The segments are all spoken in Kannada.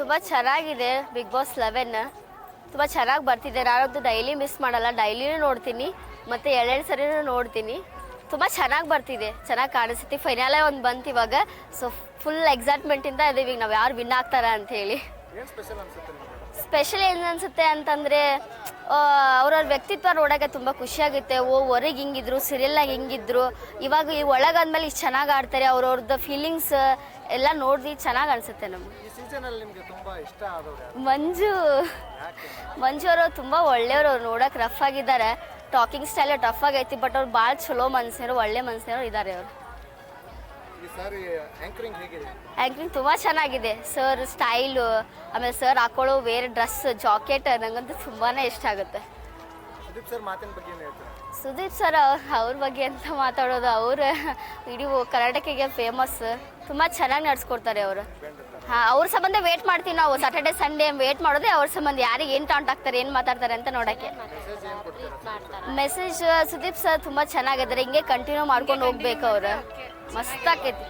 ತುಂಬ ಚೆನ್ನಾಗಿದೆ ಬಿಗ್ ಬಾಸ್ ಲೆವೆನ್ ತುಂಬ ಚೆನ್ನಾಗಿ ಬರ್ತಿದೆ. ನಾನಂತೂ ಡೈಲಿ ಮಿಸ್ ಮಾಡಲ್ಲ. ಡೈಲಿನೂ ನೋಡ್ತೀನಿ. ಮತ್ತು ಎರಡೆರಡು ಸರಿನೂ ನೋಡ್ತೀನಿ. ತುಂಬ ಚೆನ್ನಾಗಿ ಬರ್ತಿದೆ. ಚೆನ್ನಾಗಿ ಕಾಣಿಸುತ್ತೆ. ಫೈನಲೇ ಒಂದು ಬಂತು ಇವಾಗ. ಸೊ ಫುಲ್ ಎಕ್ಸೈಟ್ಮೆಂಟಿಂದ ಇದೀವಿ. ನಾವು ಯಾರು ವಿನ್ ಆಗ್ತಾರ ಅಂತ ಹೇಳಿ. ಸ್ಪೆಷಲ್ ಏನು ಅನ್ಸುತ್ತೆ ಅಂತಂದರೆ ಅವ್ರವ್ರ ವ್ಯಕ್ತಿತ್ವ ನೋಡೋಕ್ಕೆ ತುಂಬ ಖುಷಿಯಾಗುತ್ತೆ. ಓ ಹೊರಗೆ ಹಿಂಗಿದ್ರು ಸೀರಿಯಲ್ನಾಗ ಹಿಂಗಿದ್ರು. ಇವಾಗ ಈ ಒಳಗಾದ್ಮೇಲೆ ಇಷ್ಟು ಚೆನ್ನಾಗಿ ಆಡ್ತಾರೆ ಅವ್ರವ್ರದ್ದು ಫೀಲಿಂಗ್ಸ್ ಎಲ್ಲ ನೋಡಿ ಚೆನ್ನಾಗಿ ಅನಿಸುತ್ತೆ ನಮ್ಗೆ. ಮಂಜು. ಮಂಜು ಅವರು ತುಂಬ ಒಳ್ಳೆಯವರು ಅವ್ರು ನೋಡಕ್ಕೆ ರಫ್ ಆಗಿದ್ದಾರೆ. ಟಾಕಿಂಗ್ ಸ್ಟೈಲ್ ಟಫ್ ಆಗೈತಿ ಬಟ್ ಅವ್ರು ಭಾಳ ಚಲೋ ಮನ್ಸಿನವರು ಒಳ್ಳೆ ಮನ್ಸಿನವ್ರು ಇದ್ದಾರೆ ಅವರು. ಆ್ಯಂಕರಿಂಗ್ ತುಂಬ ಚೆನ್ನಾಗಿದೆ. ಸರ್ ಸ್ಟೈಲು ಆಮೇಲೆ ಸರ್ ಹಾಕೊಳ್ಳೋ ವೇರ್ ಡ್ರೆಸ್ ಜಾಕೆಟ್ ನನಗಂತೂ ತುಂಬಾ ಇಷ್ಟ ಆಗುತ್ತೆ. ಸುದೀಪ್ ಸರ್ ಅವ್ರ ಬಗ್ಗೆ ಅಂತ ಮಾತಾಡೋದು? ಅವರು ಇಡೀ ಕರ್ನಾಟಕಕ್ಕೆ ಫೇಮಸ್ ತುಂಬ ಚೆನ್ನಾಗಿ ನಡೆಸ್ಕೊಡ್ತಾರೆ ಅವರು. ಅವ್ರ ಸಂಬಂಧ ವೇಟ್ ಮಾಡ್ತೀವಿ ನಾವು. ಸಾಟರ್ಡೆ ಸಂಡೇ ವೇಟ್ ಮಾಡೋದೇ ಅವ್ರ ಸಂಬಂಧ. ಯಾರಿಗೆ ಏನು ತಾಂಟ್ ಆಗ್ತಾರೆ ಏನು ಮಾತಾಡ್ತಾರೆ ಅಂತ ನೋಡೋಕ್ಕೆ. ಮೆಸೇಜ್ ಸುದೀಪ್ ಸರ್ ತುಂಬ ಚೆನ್ನಾಗಿದ್ದಾರೆ. ಹಿಂಗೆ ಕಂಟಿನ್ಯೂ ಮಾಡ್ಕೊಂಡು ಹೋಗ್ಬೇಕು ಅವರು. ಮಸ್ತ್ ಆಕೈತಿ.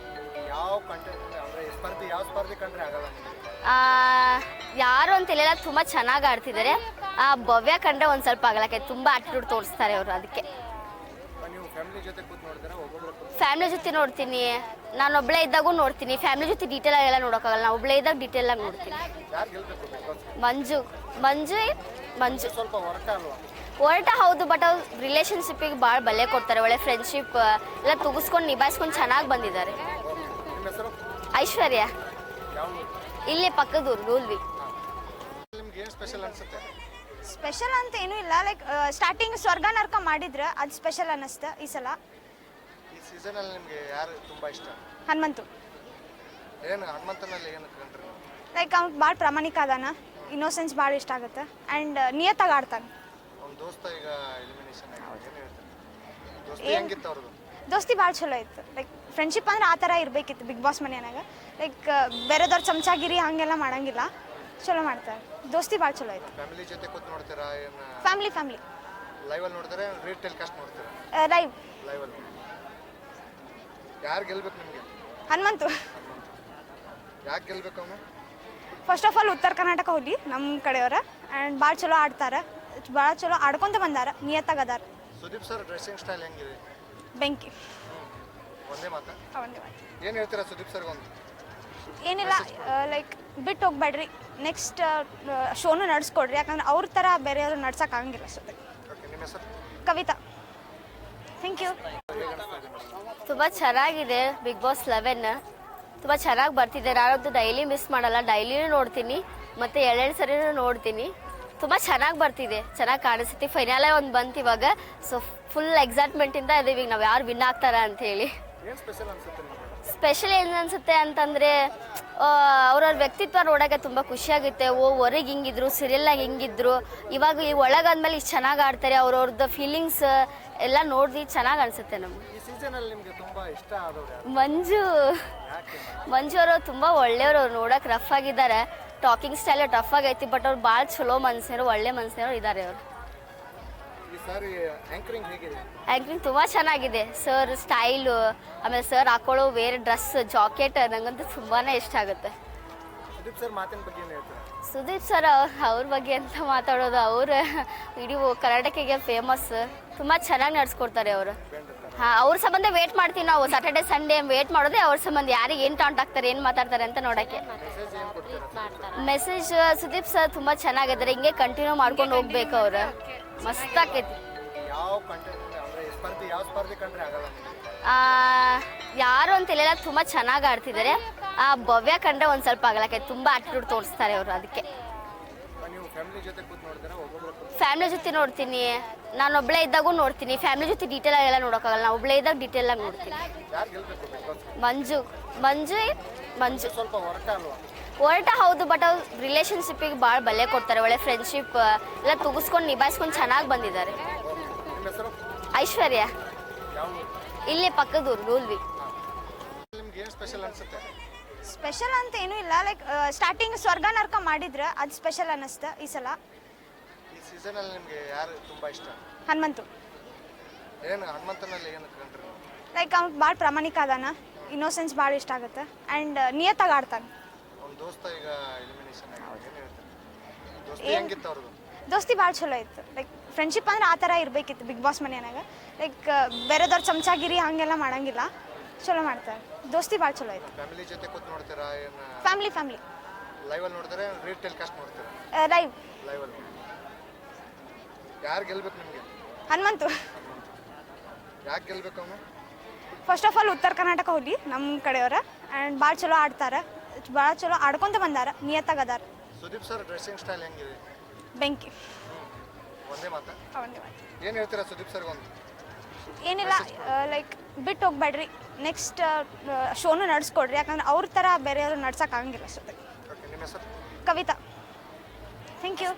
ಯಾರು ಅಂತ ಹೇಳಿಲ್ಲ ತುಂಬ ಚೆನ್ನಾಗಿ ಆಡ್ತಿದ್ದಾರೆ. ಆ, ಭವ್ಯ ಕಂಡ್ರೆ ಒಂದು ಸ್ವಲ್ಪ ಆಗಲಕ್ಕೆ ತುಂಬ ಆಟಿಟ್ಯೂಡ್ ತೋರಿಸ್ತಾರೆ ಅವರು ಅದಕ್ಕೆ. ಫ್ಯಾಮಿಲಿ ಜೊತೆ ಕೂತ್ ಫ್ಯಾಮಿಲಿ ನೋಡ್ತೀನಿ. ನಾನು ಒಬ್ಳೆ ಇದ್ದಾಗೂ ನೋಡ್ತೀನಿ. ಫ್ಯಾಮಿಲಿ ಜೊತೆ ಡೀಟೇಲ್ ಆಗಿ ಎಲ್ಲ ನೋಡೋಕ್ಕಾಗಲ್ಲ. ನಾನು ಒಬ್ಬಳೇ ಇದ್ದಾಗ ಡೀಟೇಲ್ ಆಗಿ ನೋಡ್ತೀನಿ. ಯಾರು ಗೆಲ್ಬೇಕು Big Boss? ಮಂಜು ಮಂಜು. ಮಂಜು ಸ್ವಲ್ಪ ಹೊರಟ ಅಲ್ವಾ? ಹೊರಟ ಹೌದು ಬಟ್ ಅವ್ರು ರಿಲೇಷನ್ಶಿಪ್ಪಿಗೆ ಭಾಳ ಬಲೆ ಕೊಡ್ತಾರೆ. ಒಳ್ಳೆ ಫ್ರೆಂಡ್ಶಿಪ್ ಎಲ್ಲ ತುಗಿಸ್ಕೊಂಡು ನಿಭಾಯಿಸ್ಕೊಂಡು ಚೆನ್ನಾಗಿ ಬಂದಿದ್ದಾರೆ. ನಿಮ್ಮ ಹೆಸರು? ಐಶ್ವರ್ಯ. ಯಾವ ಊರು? ಇಲ್ಲೇ ರೂಲ್ವಿ ನಿಮ್ಗೆ ಏನು ಸ್ಪೆಷಲ್ ಅನ್ಸುತ್ತೆ? ಸ್ಪೆಷಲ್ ಅಂತ ಏನೂ ಇಲ್ಲ ಲೈಕ್ ಸ್ಟಾರ್ಟಿಂಗ್ ಸ್ವರ್ಗ ನರ್ಕ ಮಾಡಿದ್ರೆ ಅದು ಸ್ಪೆಷಲ್ ಅನ್ನಿಸ್ತು ಈ ಸಲ. ಈ ಸೀಸನ್ ಅಲ್ಲಿ ನಿಮಗೆ ಯಾರು ತುಂಬಾ ಇಷ್ಟ? ಹನುಮಂತು. ಏನು ಹನುಮಂತನಲ್ಲಿ ಏನು ಕಂಡ್ರಿ ನೀವು? ಲೈಕ್ ಅವ್ನು ಭಾಳ ಪ್ರಾಮಾಣಿಕ ಅದಾನ ಇನ್ನೋಸೆನ್ಸ್ ಭಾಳ ಇಷ್ಟ ಆಗುತ್ತೆ ಆ್ಯಂಡ್ ನಿಯತ್ತಾಗಿ ಆಡ್ತಾನೆ. ಅವ್ನ ದೋಸ್ತ ಈಗ ಎಲಿಮಿನೇಷನ್ ಆಗಿದೆ ಏನು ಹೇಳ್ತಾನೆ ದೋಸ್ತಿ ಹೆಂಗಿತ್ತು ಅವ್ರದ್ದು ದೋಸ್ತಿ ಭಾಳ ಚಲೋ ಇತ್ತು. ಲೈಕ್ ಫ್ರೆಂಡ್ಶಿಪ್ ಅಂದ್ರೆ ಆ ಥರ ಇರಬೇಕಿತ್ತು ಬಿಗ್ ಬಾಸ್ ಮನೆಯಾಗ ಲೈಕ್ ಬೇರೆದವ್ರ ಚಮಚಾಗಿರಿ ಹಾಗೆಲ್ಲ ಮಾಡಂಗಿಲ್ಲ. ಚಲೋ ಮಾಡ್ತಾರೆ. ದೋಸ್ತಿ ಭಾಳ ಚಲೋ ಐತೆ ಫ್ಯಾಮಿಲಿ ಜೊತೆ ಕೂತ್ ನೋಡ್ತೀರಾ ಏನು? ಫ್ಯಾಮಿಲಿ ಲೈವ್ ಅಲ್ಲಿ ನೋಡ್ತಾರೆ ರೀಡ್ ಟೆಲಿಕಾಸ್ಟ್ ನೋಡ್ತೀರಾ? ಲೈವ್ ಲೈವ್ ಅಲ್ಲಿ. ಯಾರು ಗೆಲ್ಬೇಕು ನಿಮಗೆ? ಹನುಮಂತು. ಯಾಕೆ ಗೆಲ್ಬೇಕು ಅಮ್ಮ ಫಸ್ಟ್ ಆಫ್ ಆಲ್ ಉತ್ತರ ಕರ್ನಾಟಕ ಹೋಗ್ಲಿ ನಮ್ಮ ಕಡೆಯವರ. ಆ್ಯಂಡ್ ಭಾಳ ಚಲೋ ಆಡ್ತಾರೆ. ಭಾಳ ಚಲೋ ಆಡ್ಕೊಂತ ಬಂದಾರ ನಿಯತ್ತಾಗ ಅದಾರ ಸುದೀಪ್ ಸರ್ ಡ್ರೆಸ್ಸಿಂಗ್ ಸ್ಟೈಲ್ ಹೆಂಗಿದೆ? ಬೆಂಕಿ. ಒಂದೇ ಮಾತಾ? ಒಂದೇ ಮಾತು. ಏನು ಹೇಳ್ತೀರಾ ಸುದೀಪ್ ಸರ್ಗೆ ಒಂದು ಏನಿಲ್ಲ ಲೈಕ್ ಬಿಟ್ಟು ಹೋಗ್ಬೇಡ್ರಿ. ನೆಕ್ಸ್ಟ್ ಶೋನು ನಡೆಸ್ಕೊಡ್ರಿ. ಯಾಕಂದ್ರೆ ಅವ್ರ ಥರ ಬೇರೆಯವರು ಯಾರು ಆಗಂಗಿಲ್ಲ ಸದ್ಯ ಓಕೆ ನಿಮ್ಮ ಹೆಸರು? ಕವಿತಾ. ಥ್ಯಾಂಕ್ ಯು ತುಂಬ ಚೆನ್ನಾಗಿದೆ ಬಿಗ್ ಬಾಸ್ ಲೆವೆನ್ ತುಂಬ ಚೆನ್ನಾಗಿ ಬರ್ತಿದೆ. ನಾನಂತೂ ಡೈಲಿ ಮಿಸ್ ಮಾಡಲ್ಲ. ಡೈಲಿನೂ ನೋಡ್ತೀನಿ. ಮತ್ತು ಎರಡೆರಡು ಸರಿನೂ ನೋಡ್ತೀನಿ. ತುಂಬ ಚೆನ್ನಾಗಿ ಬರ್ತಿದೆ. ಚೆನ್ನಾಗಿ ಕಾಣಿಸ್ತಿ ಫೈನಲೇ ಒಂದು ಬಂತು ಇವಾಗ. ಸೊ ಫುಲ್ ಎಕ್ಸೈಟ್ಮೆಂಟಿಂದ ಇದೀವಿ. ನಾವು ಯಾರು ವಿನ್ ಆಗ್ತಾರ ಅಂತ ಹೇಳಿ. ಏನು ಸ್ಪೆಷಲ್ ಏನು ಅನ್ಸುತ್ತೆ ಅಂತಂದರೆ ಅವ್ರವ್ರ ವ್ಯಕ್ತಿತ್ವ ನೋಡೋಕ್ಕೆ ತುಂಬ ಖುಷಿಯಾಗುತ್ತೆ. ಓ ಹೊರಗೆ ಹಿಂಗಿದ್ರು ಸೀರಿಯಲ್ನಾಗ ಹಿಂಗಿದ್ರು. ಇವಾಗ ಈ ಒಳಗಾದ್ಮೇಲೆ ಇಷ್ಟು ಚೆನ್ನಾಗಿ ಆಡ್ತಾರೆ ಅವ್ರವ್ರದ್ದು ಫೀಲಿಂಗ್ಸ್ ಎಲ್ಲ ನೋಡಿ ಚೆನ್ನಾಗಿ ಅನಿಸುತ್ತೆ ನಮ್ಗೆ. ಈ ಸೀಸನಲ್ಲಿ ನಿಮಗೆ ತುಂಬ ಇಷ್ಟ ಆದವ್ರು ಮಂಜು. ಮಂಜು? ಅವರು ತುಂಬ ಒಳ್ಳೆಯವರು ಅವ್ರು ನೋಡಕ್ಕೆ ರಫ್ ಆಗಿದ್ದಾರೆ. ಟಾಕಿಂಗ್ ಸ್ಟೈಲ್ ಟಫ್ ಆಗೈತಿ ಬಟ್ ಅವ್ರು ಭಾಳ ಚಲೋ ಮನ್ಸಿನವರು ಒಳ್ಳೆ ಮನ್ಸಿನವ್ರು ಇದ್ದಾರೆ ಅವರು. ಈ ಸಾರಿ ಆ್ಯಂಕರಿಂಗ್ ಹೇಗಿದೆ? ಆ್ಯಕ್ಟಿಂಗ್ ತುಂಬ ಚೆನ್ನಾಗಿದೆ. ಸರ್ ಸ್ಟೈಲು ಆಮೇಲೆ ಸರ್ ಹಾಕೊಳ್ಳೋ ವೇರ್ ಡ್ರೆಸ್ ಜಾಕೆಟ್ ನನಗಂತೂ ತುಂಬಾ ಇಷ್ಟ ಆಗುತ್ತೆ. ಸುದೀಪ್ ಸರ್ ಮಾತಿನ ಬಗ್ಗೆ ಏನು ಹೇಳ್ತಾರೆ? ಸುದೀಪ್ ಸರ್ ಅವ್ರ ಬಗ್ಗೆ ಅಂತ ಮಾತಾಡೋದು? ಅವರು ಇಡೀ ಕರ್ನಾಟಕಕ್ಕೆ ಫೇಮಸ್ ತುಂಬ ಚೆನ್ನಾಗಿ ನಡೆಸ್ಕೊಡ್ತಾರೆ ಅವರು. ಅವ್ರ ಸಂಬಂಧ ವೇಟ್ ಮಾಡ್ತೀವಿ ನಾವು. ಸಾಟರ್ಡೆ ಸಂಡೇ ವೇಟ್ ಮಾಡೋದೇ ಅವ್ರ ಸಂಬಂಧ. ಯಾರಿಗೆ ಏನು ಟಾಂಟ್ ಆಗ್ತಾರೆ ಏನು ಮಾತಾಡ್ತಾರೆ ಅಂತ ನೋಡೋಕ್ಕೆ. ಮೆಸೇಜ್ ಸುದೀಪ್ ಸರ್ ತುಂಬ ಚೆನ್ನಾಗಿದ್ದಾರೆ. ಹಿಂಗೆ ಕಂಟಿನ್ಯೂ ಮಾಡ್ಕೊಂಡು ಹೋಗ್ಬೇಕು ಅವ್ರು. ಮಸ್ತ್ ಆಕೈತಿ. ಯಾರು ಅಂತ ಹೇಳಿಲ್ಲ ತುಂಬ ಚೆನ್ನಾಗಿ ಆಡ್ತಿದ್ದಾರೆ. ಆ ಭವ್ಯ ಕಂಡ್ರೆ ಒಂದು ಸ್ವಲ್ಪ ಆಗಲಕ್ಕೆ ತುಂಬ ಆಟಿಟ್ಯೂಡ್ ತೋರಿಸ್ತಾರೆ ಅವರು ಅದಕ್ಕೆ. ಫ್ಯಾಮಿಲಿ ಜೊತೆ ನೋಡ್ತೀನಿ. ನಾನು ಒಬ್ಳೆ ಇದ್ದಾಗೂ ನೋಡ್ತೀನಿ. ಫ್ಯಾಮಿಲಿ ಜೊತೆ ಡೀಟೇಲ್ ಆಗಿ ಎಲ್ಲ ನೋಡೋಕ್ಕಾಗಲ್ಲ. ನಾನು ಒಬ್ಬಳೇ ಇದ್ದಾಗ ಡೀಟೇಲ್ ಆಗಿ ನೋಡ್ತೀನಿ? ಮಂಜು. ಮಂಜು ಮಂಜು. ಹೊರಟ ಹೌದು ಬಟ್ ಅವ್ರು ರಿಲೇಷನ್ಶಿಪ್ಪಿಗೆ ಭಾಳ ಬಲೆ ಕೊಡ್ತಾರೆ. ಒಳ್ಳೆ ಫ್ರೆಂಡ್ಶಿಪ್ ಎಲ್ಲ ತುಗಿಸ್ಕೊಂಡು ನಿಭಾಯಿಸ್ಕೊಂಡು ಚೆನ್ನಾಗಿ ಬಂದಿದ್ದಾರೆ. ಐಶ್ವರ್ಯಾ. ಇಲ್ಲಿ ಪಕ್ಕದ ಊರು? ಏನು ಸ್ಪೆಷಲ್ ಅಂತ ಏನೂ ಇಲ್ಲ. ಲೈಕ್ ಸ್ಟಾರ್ಟಿಂಗ್ ಸ್ವರ್ಗ ನರ್ಕ ಮಾಡಿದ್ರೆ ಅದು ಸ್ಪೆಷಲ್ ಅನ್ನಿಸ್ತು ಈ ಸಲ. ಈ ಸೀಸನಲ್ಲಿ ನಿಮಗೆ ಯಾರು ತುಂಬಾ ಇಷ್ಟ? ಹನುಮಂತು. ಏನು ಹನುಮಂತನಲ್ಲಿ ಏನು ಕಂಡ್ರಿ ಲೈಕ್ ಅವ್ನು ಭಾಳ ಪ್ರಾಮಾಣಿಕ ಅದಾನ. ಇನ್ನೋಸೆನ್ಸ್ ಭಾಳ ಇಷ್ಟ ಆಗುತ್ತೆ. ಆ್ಯಂಡ್ ನಿಯತ್ತಾಗಿ ಆಡ್ತಾನೆ. ಅವ್ನ ದೋಸ್ತ ಈಗ ಎಲಿಮಿನೇಷನ್ ದೋಸ್ತಿ ಹೆಂಗಿತ್ತು ಅವ್ರದ್ದು ದೋಸ್ತಿ ಭಾಳ ಚಲೋ ಇತ್ತು. ಲೈಕ್ ಫ್ರೆಂಡ್ಶಿಪ್ ಅಂದ್ರೆ ಆ ಥರ ಇರಬೇಕಿತ್ತು ಬಿಗ್ ಬಾಸ್ ಮನೆಯಾಗ ಲೈಕ್ ಬೇರೆದವ್ರ ಚಮಚಾಗಿರಿ ಹಾಗೆಲ್ಲ ಮಾಡಂಗಿಲ್ಲ. ಚಲೋ ಮಾಡ್ತಾರೆ. ದೋಸ್ತಿ ಭಾಳ ಚಲೋ ಐತೆ. ಫ್ಯಾಮಿಲಿ ಜೊತೆ ಕೂತ್ ನೋಡ್ತೀರಾ ಫ್ಯಾಮಿಲಿ ಫ್ಯಾಮಿಲಿ ಲೈವ್ ಅಲ್ಲಿ ನೋಡ್ತಾರೆ ರೀಲ್ ಟೆಲಿಕಾಸ್ಟ್ ನೋಡ್ತೀರಾ? ಲೈವ್ ಲೈವ್ ಅಲ್ಲಿ. ಯಾರು ಗೆಲ್ಬೇಕು ನಿಮಗೆ? ಹನುಮಂತು. ಯಾಕೆ ಗೆಲ್ಬೇಕು ಅವನು? ಫಸ್ಟ್ ಆಫ್ ಆಲ್ ಉತ್ತರ ಕರ್ನಾಟಕ ಹೋಗ್ಲಿ ನಮ್ಮ ಕಡೆಯವ್ರ. ಆ್ಯಂಡ್ ಭಾಳ ಚಲೋ ಆಡ್ತಾರೆ. ಭಾಳ ಚಲೋ ಆಡ್ಕೊಂತ ಬಂದಾರ ನಿಯತ್ತಾಗ ಅದಾರ ಸುದೀಪ್ ಸರ್ ಡ್ರೆಸ್ಸಿಂಗ್ ಸ್ಟೈಲ್ ಹೆಂಗಿದೆ? ಬೆಂಕಿ. ಒಂದೇ ಮಾತಾ? ಒಂದೇ ಮಾತು. ಏನು ಹೇಳ್ತೀರಾ ಸುದೀಪ್ ಸರ್ಗೆ ಒಂದು ಏನಿಲ್ಲ ಲೈಕ್ ಬಿಟ್ಟು ಹೋಗ್ಬೇಡ್ರಿ. ನೆಕ್ಸ್ಟ್ ಶೋನು ನಡೆಸ್ಕೊಡ್ರಿ. ಯಾಕಂದ್ರೆ ಅವ್ರ ಥರ ಬೇರೆಯವ್ರು ನಡ್ಸೋಕ್ಕಾಗಂಗಿಲ್ಲ ನಿಮ್ಮ ಕವಿತಾ. Thank you